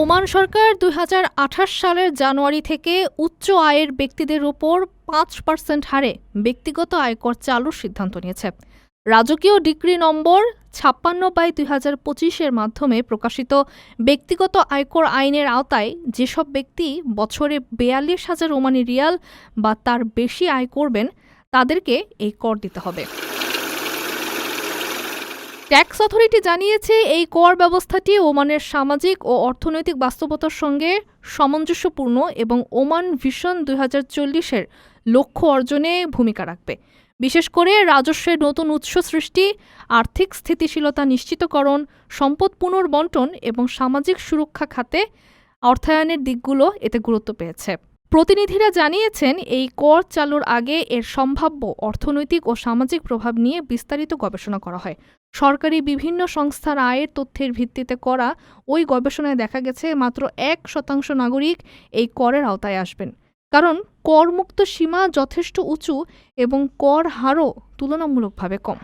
Oman সরকার দুই হাজার আঠাশ সালের জানুয়ারি থেকে উচ্চ আয়ের ব্যক্তিদের ওপর পাঁচ পার্সেন্ট হারে ব্যক্তিগত আয়কর চালুর সিদ্ধান্ত নিয়েছে। রাজকীয় ডিগ্রি নম্বর ছাপ্পান্ন বাই দুই হাজার পঁচিশের মাধ্যমে প্রকাশিত ব্যক্তিগত আয়কর আইনের আওতায় যেসব ব্যক্তি বছরে বেয়াল্লিশ হাজার ওমানি রিয়াল বা তার বেশি আয় করবেন, তাদেরকে এই কর দিতে হবে। ট্যাক্স অথরিটি জানিয়েছে, এই কর ব্যবস্থাটি ওমানের সামাজিক ও অর্থনৈতিক বাস্তবতার সঙ্গে সামঞ্জস্যপূর্ণ এবং ওমান ভিশন দুই হাজার চল্লিশের লক্ষ্য অর্জনে ভূমিকা রাখবে। বিশেষ করে রাজস্বের নতুন উৎস সৃষ্টি, আর্থিক স্থিতিশীলতা নিশ্চিতকরণ, সম্পদ পুনর্বন্টন এবং সামাজিক সুরক্ষা খাতে অর্থায়নের দিকগুলো এতে গুরুত্ব পেয়েছে। প্রতিনিধিরা জানিয়েছেন, এই কর চালুর আগে এর সম্ভাব্য অর্থনৈতিক ও সামাজিক প্রভাব নিয়ে বিস্তারিত গবেষণা করা হয়। সরকারি বিভিন্ন সংস্থার আয়ের তথ্যের ভিত্তিতে করা ওই গবেষণায় দেখা গেছে, মাত্র এক শতাংশ নাগরিক এই করের আওতায় আসবেন। কারণ, করমুক্ত সীমা যথেষ্ট উঁচু এবং কর হারও তুলনামূলকভাবে কম।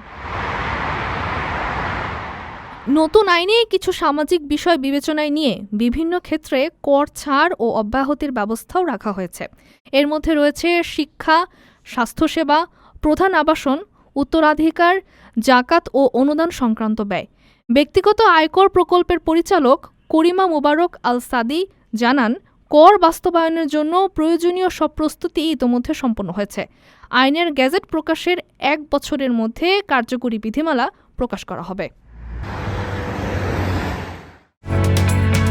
নতুন আইনে কিছু সামাজিক বিষয় বিবেচনায় নিয়ে বিভিন্ন ক্ষেত্রে কর ছাড় ও অব্যাহতির ব্যবস্থাও রাখা হয়েছে। এর মধ্যে রয়েছে শিক্ষা, স্বাস্থ্যসেবা, প্রধান আবাসন, উত্তরাধিকার, জাকাত ও অনুদান সংক্রান্ত ব্যয়। ব্যক্তিগত আয়কর প্রকল্পের পরিচালক করিমা মোবারক আল সাদি জানান, কর বাস্তবায়নের জন্য প্রয়োজনীয় সব প্রস্তুতি ইতোমধ্যে সম্পন্ন হয়েছে। আইনের গ্যাজেট প্রকাশের এক বছরের মধ্যে কার্যকরী বিধিমালা প্রকাশ করা হবে।